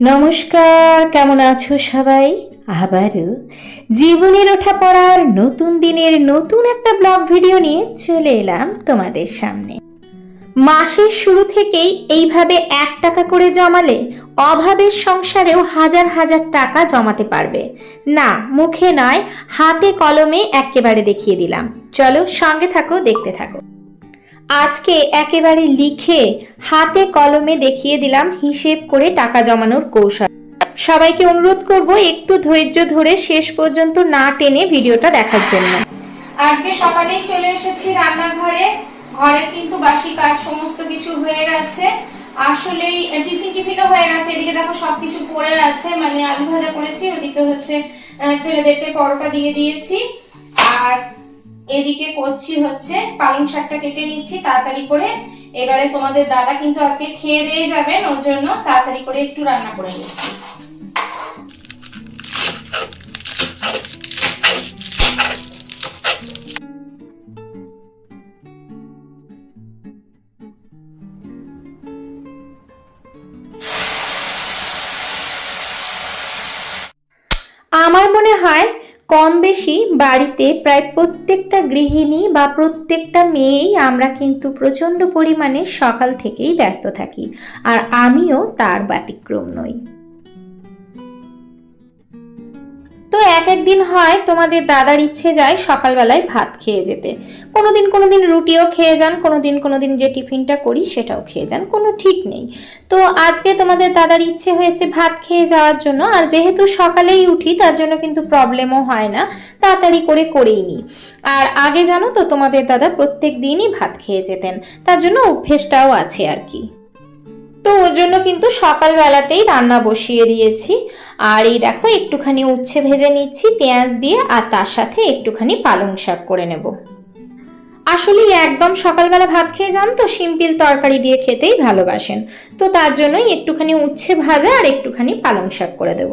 নমস্কার, কেমন আছো সবাই? আবারও জীবনের ওঠা পড়ার নতুন দিনের নতুন একটা ব্লগ ভিডিও নিয়ে চলে এলাম তোমাদের সামনে। মাসের শুরু থেকেই এইভাবে এক টাকা করে জমালে অভাবের সংসারেও হাজার হাজার টাকা জমাতে পারবে। না, মুখে নয়, হাতে কলমে একেবারে দেখিয়ে দিলাম। চলো সঙ্গে থাকো, দেখতে থাকো। আজকে একেবারে লিখে হাতে কলমে দেখিয়ে দিলাম হিসেব করে টাকা জমানোর কৌশল। সবাইকে অনুরোধ করব একটু ধৈর্য ধরে শেষ পর্যন্ত না টেনে ভিডিওটা দেখার জন্য। আজকে সকালেই চলে এসেছি রান্নাঘরে। ঘরের কিন্তু বাসি কাজ সমস্ত কিছু হয়ে গেছে। আসলেই টিফিন টিফিনও হয়ে গেছে। এদিকে দেখো সবকিছু পড়ে আছে। মানে আলু ভাজা করেছি, ওদিকে হচ্ছে ছেলেদেরকে পরোটা দিয়ে দিয়েছি। আর এদিকে করছি হচ্ছে পালং শাকটা কেটে নিচ্ছি, তাড়াতাড়ি করে। এবারে তোমাদের দাদা কিন্তু আজকে খেয়ে দিয়ে যাবেন, ওর জন্য তাড়াতাড়ি করে একটু রান্না করে নিচ্ছি। বাড়িতে প্রায় প্রত্যেকটা গৃহিণী বা প্রত্যেকটা মেয়েই আমরা কিন্তু প্রচণ্ড পরিমাণে সকাল থেকেই ব্যস্ত থাকি। আর আমিও তার ব্যতিক্রম নই। তো এক এক দিন হয় তোমাদের দাদার ইচ্ছে যায় সকালবেলায় ভাত খেয়ে যেতে। কোনোদিন কোনোদিন রুটিও খেয়ে যান, কোনোদিন কোনোদিন যে টিফিনটা করি সেটাও খেয়ে যান, কোনো ঠিক নেই। তো আজকে তোমাদের দাদার ইচ্ছে হয়েছে ভাত খেয়ে যাওয়ার জন্য, আর যেহেতু সকালেই উঠি, তার জন্য কিন্তু প্রবলেমও হয় না, তাড়াতাড়ি করে করেই নিই। আর আগে জানো তো, তোমাদের দাদা প্রত্যেক দিনই ভাত খেয়ে যেতেন, তার জন্য অভ্যেসটাও আছে আর কি। তো ওর জন্য কিন্তু সকালবেলাতেই রান্না বসিয়ে দিয়েছি। আর এই দেখো, একটুখানি উচ্ছে ভেজে নিচ্ছি, পেঁয়াজ দিয়ে, আর তার সাথে একটুখানি পালং শাক করে নেব। আসলে একদম সকালবেলা ভাত খেয়ে যান তো, সিম্পল তরকারি দিয়ে খেতেই ভালোবাসেন। তো তার জন্যই একটুখানি উচ্ছে ভাজা আর একটুখানি পালং শাক করে দেব।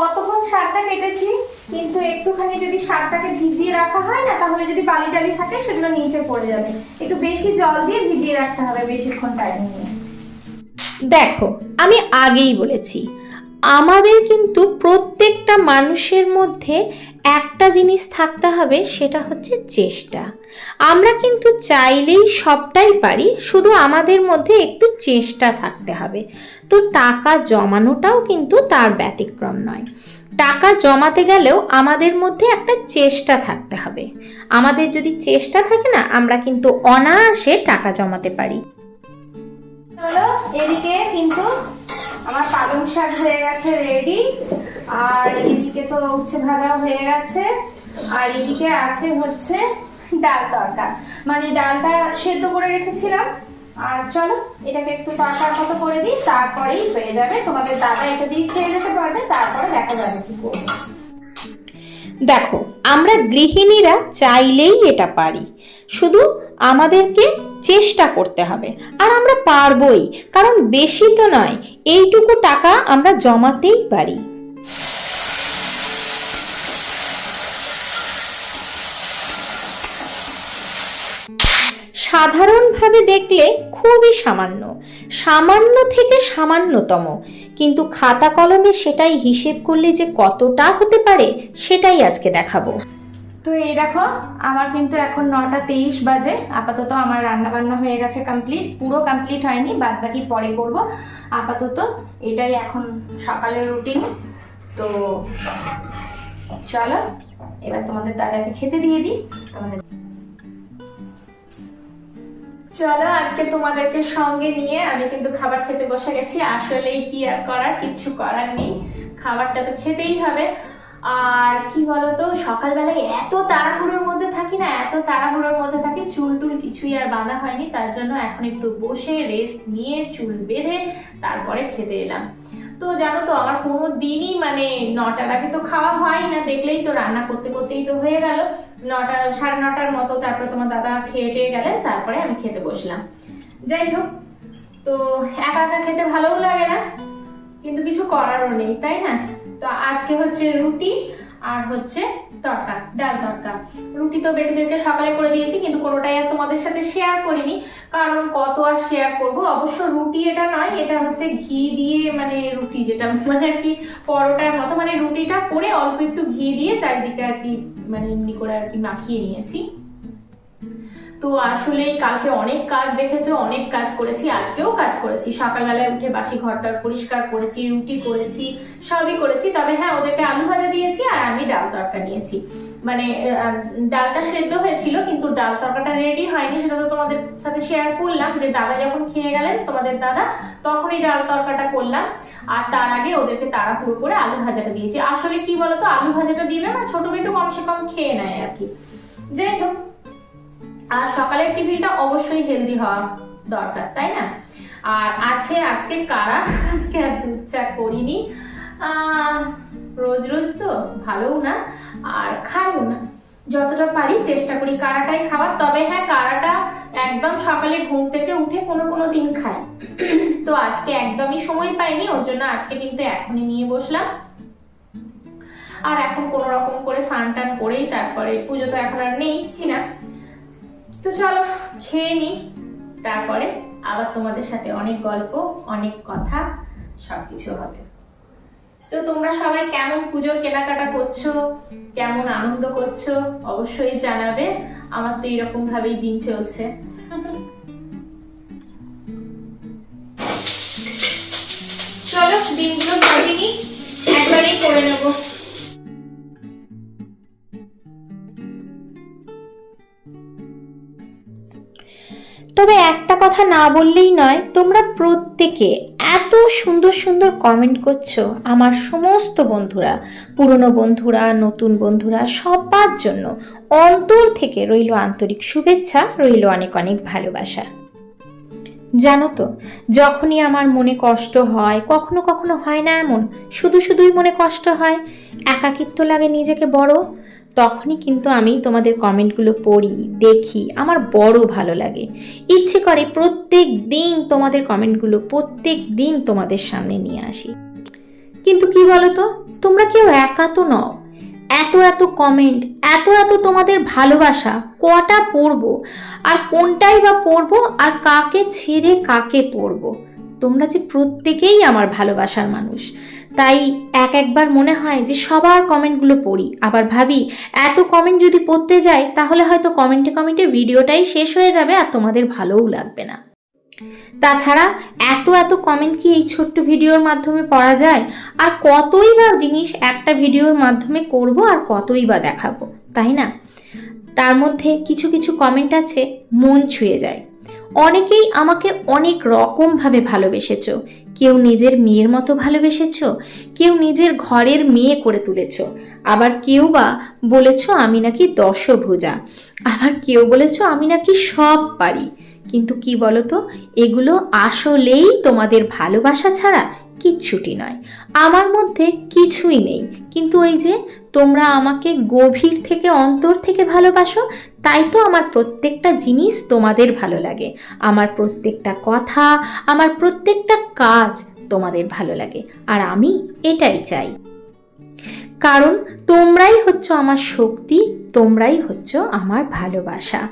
কতক্ষণ শাকটা কেটেছি? কিন্তু একটুখানি যদি শাকটাকে ভিজিয়ে রাখা হয় না, তাহলে যদি বালি টালি থাকে, সেগুলো নিচে পড়ে যাবে। একটু বেশি জল দিয়ে ভিজিয়ে রাখতে হবে বেশিক্ষণ টাইম নিয়ে। দেখো, আমি আগেই বলেছি আমাদের কিন্তু প্রত্যেকটা মানুষের মধ্যে একটা জিনিস থাকতে হবে, সেটা হচ্ছে চেষ্টা। আমরা কিন্তু চাইলেই সবটাই পারি, শুধু আমাদের মধ্যে একটু চেষ্টা থাকতে হবে। তো টাকা জমানোটাও কিন্তু তার ব্যতিক্রম নয়। টাকা জমাতে গেলেও আমাদের মধ্যে একটা চেষ্টা থাকতে হবে। আমাদের যদি চেষ্টা থাকে না, আমরা কিন্তু অনায়াসে টাকা জমাতে পারি। চলো এদিকে কিন্তু আমার পালং শাক হয়ে গেছে রেডি আর এদিকে তো উচ্ছে ভাজা হয়ে গেছে, আর এদিকে আছে হচ্ছে ডাল তরকা। মানে ডালটা সেদ্ধ করে রেখেছিলাম, আর চলো, এটাকে একটু তরকার মতো করে দিই, তারপরেই হয়ে যাবে। তোমাদের দাদা এটা দিয়ে খেয়ে যেতে পারবে, তারপরে দেখা যাবে কি করব। দেখো, আমরা গৃহিণীরা চাইলেই এটা পারি। শুধু আমাদেরকে চেষ্টা করতে হবে। আর আমরা পারবই, কারণ বেশি তো নয়, এইটুকু টাকা আমরা জমাতেই পারি। সাধারণভাবে দেখলে খুবই সামান্য সামান্য থেকে সামান্যতম, কিন্তু খাতা কলমে সেটাই হিসেব করলে যে কতটা হতে পারে, সেটাই আজকে দেখাবো। তো এই দেখো, আমার কিন্তু এখন নটা তেইশ বাজে। আপাতত আমার রান্না বান্না হয়ে গেছে কমপ্লিট পুরো কমপ্লিট হয়নি বাদ বাকি পরে করব। আপাতত এটাই এখন সকালের রুটিন তো চলো, এবার তোমাদের দাদাকে খেতে দিয়ে দিই। তোমাদের চলো, আজকে তোমাদেরকে সঙ্গে নিয়ে আমি কিন্তু খাবার খেতে বসে গেছি। আসলেই কি আর করার কিচ্ছু করার নেই। খাবারটা তো খেতেই হবে। আর কি বলতো, সকালবেলায় এত তাড়াহুড়োর মধ্যে থাকি না, এত তাড়াহুড়োর মধ্যে থাকি, চুল টুল কিছুই আর বাঁধা হয়নি, তার জন্য এখন একটু বসে রেস্ট নিয়ে চুল বেঁধে তারপরে খেতে এলাম। তো জানো তো, আমার কোনো দিনই মানে নটার আগে তো খাওয়া হয় না, দেখলেই তো রান্না করতে করতেই তো হয়ে গেল। নটা, সাড়ে নটার মতো তারপরে তোমার দাদা খেয়ে টেয়ে গেলেন, তারপরে আমি খেতে বসলাম। যাই হোক, তো একা একা খেতে ভালোও লাগে না, কিন্তু কিছু করারও নেই, তাই না? তো আজকে হচ্ছে রুটি আর হচ্ছে তরকা, ডাল তরকা। রুটি তো বেটুদেরকে সকালে করে দিয়েছি, কিন্তু কোনোটাই আর তোমাদের সাথে শেয়ার করিনি, কারণ কত আর শেয়ার করব? অবশ্য রুটি এটা নয়, এটা হচ্ছে ঘি দিয়ে মানে রুটি, যেটা মানে আর কি পরোটার মতো মানে রুটিটা করে অল্প একটু ঘি দিয়ে চারিদিকে আর কি মানে এমনি করে আর কি মাখিয়ে নিয়েছি। তো আসলে কালকে অনেক কাজ দেখেছ, অনেক কাজ করেছি, আজকেও কাজ করেছি। সকালবেলায় উঠে বাসি ঘরটা পরিষ্কার করেছি, রুটি করেছি, সবই করেছি। তবে হ্যাঁ ওদেরকে আলু ভাজা দিয়েছি আর আমি ডাল তরকা নিয়েছি। মানে ডালটা সেদ্ধ হয়েছিল, কিন্তু ডাল তরকাটা রেডি হয়নি, সেটা তো তোমাদের সাথে শেয়ার করলাম যে দাদা যখন খেয়ে গেলেন, তোমাদের দাদা তখনই ডাল তরকাটা করলাম। আর তার আগে ওদেরকে তাড়াহুড়ো করে আলু ভাজাটা দিয়েছি। আসলে কি বলতো, আলু ভাজাটা দিলে না, ছোট মেটু কমসে কম খেয়ে নেয় আর কি। যাই হোক আর সকালের টিফিনটা অবশ্যই হেলদি হওয়া দরকার, তাই না? আর আছে আজকে কারা? আজকে আর দুধ চা করিনি রোজ রোজ তো ভালোও না, আর খাইও না। যতটা পারি চেষ্টা করি কারাটাই খাওয়ার। তবে হ্যাঁ কারাটা একদম সকালে ঘুম থেকে উঠে কোনো কোনো দিন খাই। তো আজকে একদমই সময় পাইনি, ওর জন্য আজকে কিন্তু এখনই নিয়ে বসলাম। আর এখন কোনো রকম করে স্নান টান করেই তারপরে পুজো তো এখন আর নেই না? তো চলো, খেয়ে নি। তারপরে আবার তোমাদের সাথে অনেক গল্প, অনেক কথা, সবকিছু হবে। তো তোমরা সবাই কেমন পুজোর কেনাকাটা করছ? কেমন আনন্দ করছ? অবশ্যই জানাবে। আমার তো এরকম ভাবেই দিন চলছে। চলো, দিনগুলো ভাবিনি একবারেই করে নেব। তবে একটা কথা না বললেই নয়, তোমরা প্রত্যেকে এত সুন্দর সুন্দর কমেন্ট করছ আমার সমস্ত বন্ধুরা, পুরনো বন্ধুরা, নতুন বন্ধুরা, সবার জন্য। অন্তর থেকে রইল আন্তরিক শুভেচ্ছা, রইল অনেক অনেক ভালোবাসা। জানো তো, যখনই আমার মনে কষ্ট হয়, কখনো কখনো হয় না এমন, শুধু শুধুই মনে কষ্ট হয়। একাকিত্ব লাগে নিজেকে বড় তখনই কিন্তু আমি তোমাদের কমেন্টগুলো পড়ি, দেখি, আমার বড় ভালো লাগে। ইচ্ছে করে প্রত্যেক দিন তোমাদের কমেন্টগুলো, প্রত্যেক দিন তোমাদের সামনে নিয়ে আসি। কিন্তু কি বলো তো তোমরা কেউ একা তো নও। এত এত কমেন্ট, এত এত তোমাদের ভালোবাসা, কটা পড়ব? আর কোনটাই বা পড়ব? আর কাকে ছেড়ে কাকে পড়ব? তোমরা যে প্রত্যেকেই আমার ভালোবাসার মানুষ। তাই এক একবার মনে হয় যে সবার কমেন্টগুলো পড়ি। আবার ভাবি, এত কমেন্ট যদি পড়তে যাই, তাহলে হয়তো কমেন্টে কমেন্টে ভিডিওটাই শেষ হয়ে যাবে আর তোমাদের ভালোও লাগবে না। তাছাড়া, এত এত কমেন্ট কি এই ছোট্ট ভিডিওর মাধ্যমে পড়া যায়? আর কতই বা জিনিস একটা ভিডিওর মাধ্যমে করব আর কতই বা দেখাবো, তাই না? তার মধ্যে কিছু কিছু কমেন্ট আছে, মন ছুঁয়ে যায়। অনেকেই আমাকে অনেক রকমভাবে ভালোবেসেছো। কেউ নিজের মেয়ের মতো ভালোবেসেছ? কেউ নিজের ঘরের মেয়ে করে তুলেছ? আবার কেউ বা বলেছ আমি নাকি দশভুজা? আবার কেউ বলেছ আমি নাকি সব পারি। কিন্তু কি বলতো, এগুলো আসলেই তোমাদের ভালোবাসা ছাড়া কিচ্ছুটি নয়। আমার মধ্যে কিছুই নেই। কিন্তু ওই যে তোমরা আমাকে গভীর থেকে, অন্তর থেকে ভালোবাসো, তাই তো আমার প্রত্যেকটা জিনিস তোমাদের ভালো লাগে। আমার প্রত্যেকটা কথা, আমার প্রত্যেকটা কাজ তোমাদের ভালো লাগে। আর আমি এটাই চাই। কারণ তোমরাই হচ্ছ আমার শক্তি, তোমরাই হচ্ছ আমার ভালোবাসা।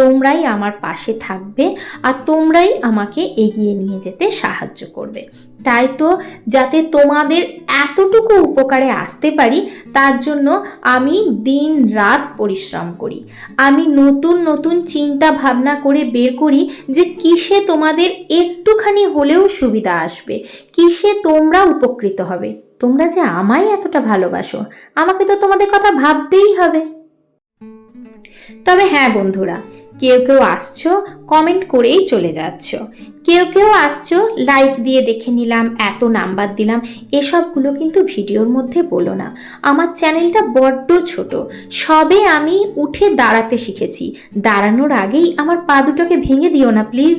তোমরাই আমার পাশে থাকবে আর তোমরাই আমাকে এগিয়ে নিয়ে যেতে সাহায্য করবে। তাই তো যাতে তোমাদের এতটুকু উপকারে আসতে পারি, তার জন্য আমি দিন রাত পরিশ্রম করি। আমি নতুন নতুন চিন্তা ভাবনা করে বের করি যে কিসে তোমাদের একটুখানি হলেও সুবিধা আসবে, কিসে তোমরা উপকৃত হবে। তোমরা যে আমায় এতটা ভালোবাসো, আমাকে তো তোমাদের কথা ভাবতেই হবে। তবে হ্যাঁ বন্ধুরা কেউ কেউ আসছো কমেন্ট করেই চলে যাচ্ছ। কেউ কেউ আসছো লাইক দিয়ে দেখে নিলাম, এত নাম্বার দিলাম, এসবগুলো কিন্তু ভিডিওর মধ্যে বলো না। আমার চ্যানেলটা বড্ড ছোট, সবে আমি উঠে দাঁড়াতে শিখেছি। দাঁড়ানোর আগেই আমার পা দুটোকে ভেঙে দিও না প্লিজ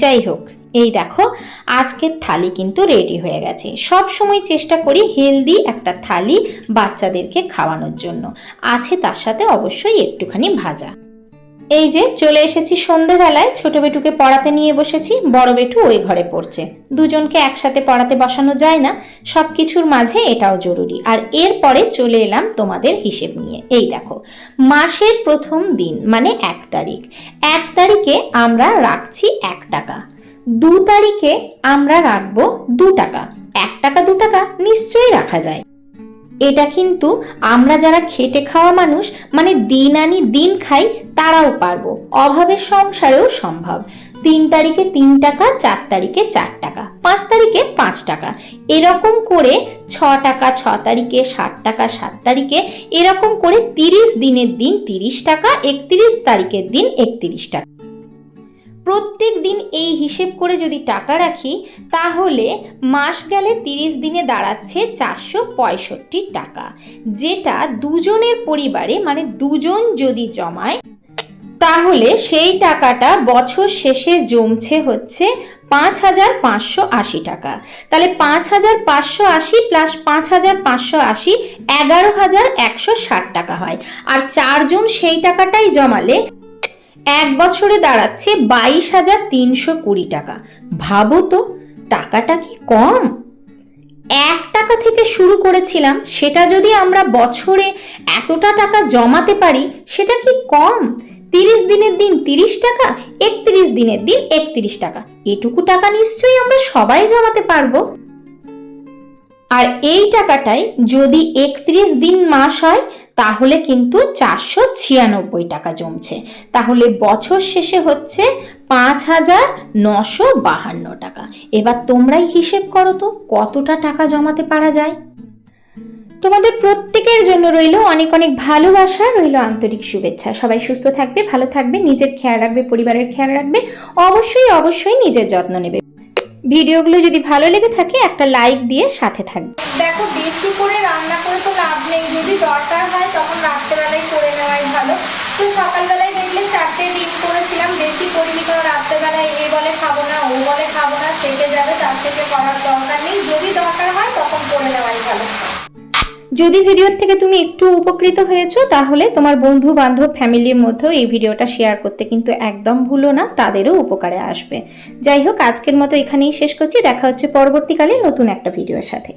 যাই হোক এই দেখো, আজকের থালি কিন্তু রেডি হয়ে গেছে। সব সময় চেষ্টা করি হেলদি একটা থালি বাচ্চাদেরকে খাওয়ানোর জন্য। আছে তার সাথে অবশ্যই একটুখানি ভাজা। এই যে চলে এসেছি সন্ধেবেলায়, ছোট বেটুকে পড়াতে নিয়ে বসেছি, বড় বেটু ওই ঘরে পড়ছে। দুজনকে একসাথে পড়াতে বসানো যায় না সব কিছুর মাঝে এটাও জরুরি। আর এরপরে চলে এলাম তোমাদের হিসেব নিয়ে। এই দেখো, মাসের প্রথম দিন মানে এক তারিখ। এক তারিখে আমরা রাখছি এক টাকা। দু তারিখে আমরা রাখব দু টাকা। এক টাকা, দু টাকা নিশ্চয়ই রাখা যায়। এটা কিন্তু আমরা যারা খেটে খাওয়া মানুষ মানে দিন আনি দিন খাই, তারাও পারব। অভাবের সংসারেও সম্ভব। তিন তারিখে তিন টাকা, চার তারিখে চার টাকা, পাঁচ তারিখে পাঁচ টাকা। এরকম করে ছ টাকা, ছ তারিখে সাত টাকা, সাত তারিখে এরকম করে তিরিশ দিনের দিন তিরিশ টাকা, একত্রিশ তারিখের দিন একত্রিশ টাকা। প্রত্যেক দিন এই হিসেব করে যদি টাকা রাখি, তাহলে মাস গেলে তিরিশ দিনে দাঁড়াচ্ছে চারশো পঁয়ষট্টি টাকা। যেটা দুজনের পরিবারে মানে দুজন যদি জমায়, তাহলে সেই টাকাটা বছর শেষে জমছে হচ্ছে পাঁচ হাজার পাঁচশো আশি টাকা। তাহলে পাঁচ হাজার পাঁচশো আশি প্লাস পাঁচ হাজার পাঁচশো আশি, এগারো হাজার একশো ষাট টাকা হয়। আর চারজন সেই টাকাটাই জমালে এক বছরে দাঁড়াচ্ছে বাইশ হাজার তিনশো কুড়ি টাকা। ভাবো তো, টাকাটা কি কম? এক টাকা থেকে শুরু করেছিলাম, সেটা যদি আমরা বছরে এতটা টাকা জমাতে পারি, সেটা কি কম? তিরিশ দিনের দিন তিরিশ টাকা, একত্রিশ দিনের দিন একত্রিশ টাকা। এটুকু টাকা নিশ্চয়ই আমরা সবাই জমাতে পারব। আর এই টাকাটাই যদি একত্রিশ দিন মাস হয় তাহলে কিন্তু চারশো ছিয়ানব্বই টাকা জমছে। তাহলে বছর শেষে হচ্ছে পাঁচ হাজার নশো বাহান্ন টাকা। এবার তোমরাই হিসেব করো তো, কতটা টাকা জমাতে পারা যায়? তোমাদের প্রত্যেকের জন্য রইল অনেক অনেক ভালোবাসা, রইল আন্তরিক শুভেচ্ছা। সবাই সুস্থ থাকবে, ভালো থাকবে, নিজের খেয়াল রাখবে, পরিবারের খেয়াল রাখবে, অবশ্যই অবশ্যই নিজের যত্ন নেবে। ভিডিওগুলো যদি ভালো লেগে থাকে, একটা লাইক দিয়ে সাথে থাকবে। দেখো, বেশি করে রান্না নেই যদি দরকার হয় তখন রাত্রেবেলায় করে নেওয়াই ভালো। তো সকালবেলায় দেখলে চারটে ডিম করেছিলাম, বেশি করিনি কারণ রাত্রেবেলায় এ বলে খাব না, ও বলে খাব না, থেকে যাবে, তার থেকে করার দরকার নেই। যদি দরকার হয় তখন করে নেওয়াই ভালো। যদি ভিডিওর থেকে তুমি একটু উপকৃত হয়েছো, তাহলে তোমার বন্ধু বান্ধব ফ্যামিলির মধ্যেও এই ভিডিওটা শেয়ার করতে কিন্তু একদম ভুলো না, তাদেরও উপকারে আসবে। যাই হোক, আজকের মতো এখানেই শেষ করছি। দেখা হচ্ছে পরবর্তীকালে নতুন একটা ভিডিওর সাথে।